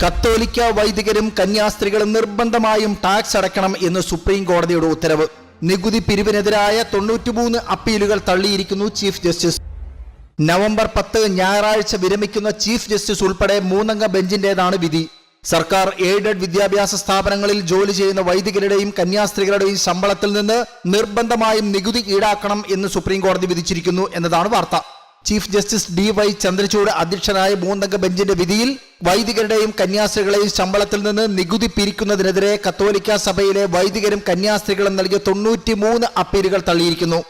കത്തോലിക്ക വൈദികരും കന്യാസ്ത്രീകളും നിർബന്ധമായും ടാക്സ് അടക്കണം എന്ന് സുപ്രീം കോടതിയുടെ ഉത്തരവ്. നികുതി പിരിവിനെതിരായ തൊണ്ണൂറ്റിമൂന്ന് അപ്പീലുകൾ തള്ളിയിരിക്കുന്നു ചീഫ് ജസ്റ്റിസ്. നവംബർ പത്ത് ഞായറാഴ്ച വിരമിക്കുന്ന ചീഫ് ജസ്റ്റിസ് ഉൾപ്പെടെ മൂന്നംഗ ബെഞ്ചിന്റേതാണ് വിധി. സർക്കാർ എയ്ഡഡ് വിദ്യാഭ്യാസ സ്ഥാപനങ്ങളിൽ ജോലി ചെയ്യുന്ന വൈദികരുടെയും കന്യാസ്ത്രീകളുടെയും ശമ്പളത്തിൽ നിന്ന് നിർബന്ധമായും നികുതി ഈടാക്കണം എന്ന് സുപ്രീം കോടതി വിധിച്ചിരിക്കുന്നു എന്നതാണ് വാർത്ത. Chief justice D Y Chandrachud അധ്യക്ഷനായ മൂന്നംഗ ബെഞ്ചിന്റെ വിധിയിൽ വൈദികരുടെയും കന്യാസ്ത്രീകളെയും ശമ്പളത്തിൽ നിന്ന് നികുതി പിരിക്കുന്നതിനെതിരെ കത്തോലിക്ക സഭയിലെ വൈദികരും കന്യാസ്ത്രീകളും നൽകിയ തൊണ്ണൂറ്റിമൂന്ന് അപ്പീലുകൾ തള്ളിയിരിക്കുന്നു.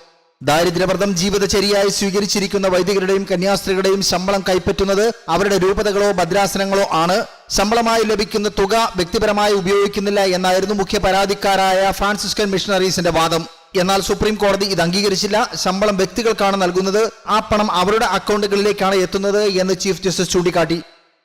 ദാരിദ്ര്യവ്രതം ജീവിതചര്യയായി സ്വീകരിച്ചിരിക്കുന്ന വൈദികരുടെയും കന്യാസ്ത്രീകളുടെയും ശമ്പളം കൈപ്പറ്റുന്നത് അവരുടെ രൂപതകളോ ഭദ്രാസനങ്ങളോ ആണ്. ശമ്പളമായി ലഭിക്കുന്ന തുക വ്യക്തിപരമായി ഉപയോഗിക്കുന്നില്ല എന്നായിരുന്നു മുഖ്യ പരാതിക്കാരായ ഫ്രാൻസിസ്കൻ മിഷണറീസിന്റെ വാദം. എന്നാൽ സുപ്രീം കോടതി ഇത് അംഗീകരിച്ചില്ല. ശമ്പളം വ്യക്തികൾക്കാണ് നൽകുന്നത്. ആ പണം അവരുടെ അക്കൗണ്ടുകളിലേക്കാണ് എത്തുന്നത് എന്ന് ചീഫ് ജസ്റ്റിസ് ചൂണ്ടിക്കാട്ടി.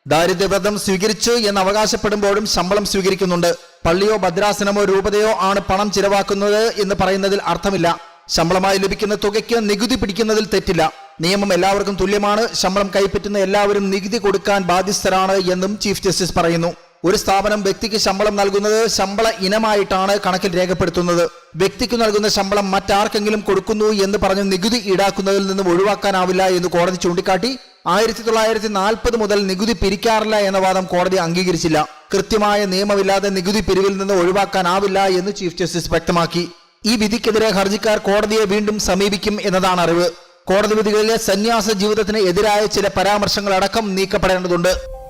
ദാരിദ്ര്യവ്രതം സ്വീകരിച്ചു എന്ന് അവകാശപ്പെടുമ്പോഴും ശമ്പളം സ്വീകരിക്കുന്നുണ്ട്. പള്ളിയോ ഭദ്രാസനമോ രൂപതയോ ആണ് പണം ചിലവാക്കുന്നത് എന്ന് പറയുന്നതിൽ അർത്ഥമില്ല. ശമ്പളമായി ലഭിക്കുന്ന തുകയ്ക്ക് നികുതി പിടിക്കുന്നതിൽ തെറ്റില്ല. നിയമം എല്ലാവർക്കും തുല്യമാണ്. ശമ്പളം കൈപ്പറ്റുന്ന എല്ലാവരും നികുതി കൊടുക്കാൻ ബാധ്യസ്ഥരാണ് എന്നും ചീഫ് ജസ്റ്റിസ് പറയുന്നു. ഒരു സ്ഥാപനം വ്യക്തിക്ക് ശമ്പളം നൽകുന്നത് ശമ്പള ഇനമായിട്ടാണ് കണക്കിൽ രേഖപ്പെടുത്തുന്നത്. വ്യക്തിക്ക് നൽകുന്ന ശമ്പളം മറ്റാർക്കെങ്കിലും കൊടുക്കുന്നു എന്ന് പറഞ്ഞ് നികുതി ഈടാക്കുന്നതിൽ നിന്നും ഒഴിവാക്കാനാവില്ല എന്ന് കോടതി ചൂണ്ടിക്കാട്ടി ആയിരത്തി തൊള്ളായിരത്തി നാൽപ്പത് മുതൽ നികുതി പിരിക്കാറില്ല എന്ന വാദം കോടതി അംഗീകരിച്ചില്ല. കൃത്യമായ നിയമമില്ലാതെ നികുതി പിരിവിൽ നിന്ന് ഒഴിവാക്കാനാവില്ല എന്ന് ചീഫ് ജസ്റ്റിസ് വ്യക്തമാക്കി. ഈ വിധിക്കെതിരെ ഹർജിക്കാർ കോടതിയെ വീണ്ടും സമീപിക്കും എന്നതാണ് അറിവ്. കോടതി വിധികളിലെ സന്യാസ ജീവിതത്തിന് എതിരായ ചില പരാമർശങ്ങളടക്കം നീക്കപ്പെടേണ്ടതുണ്ട്.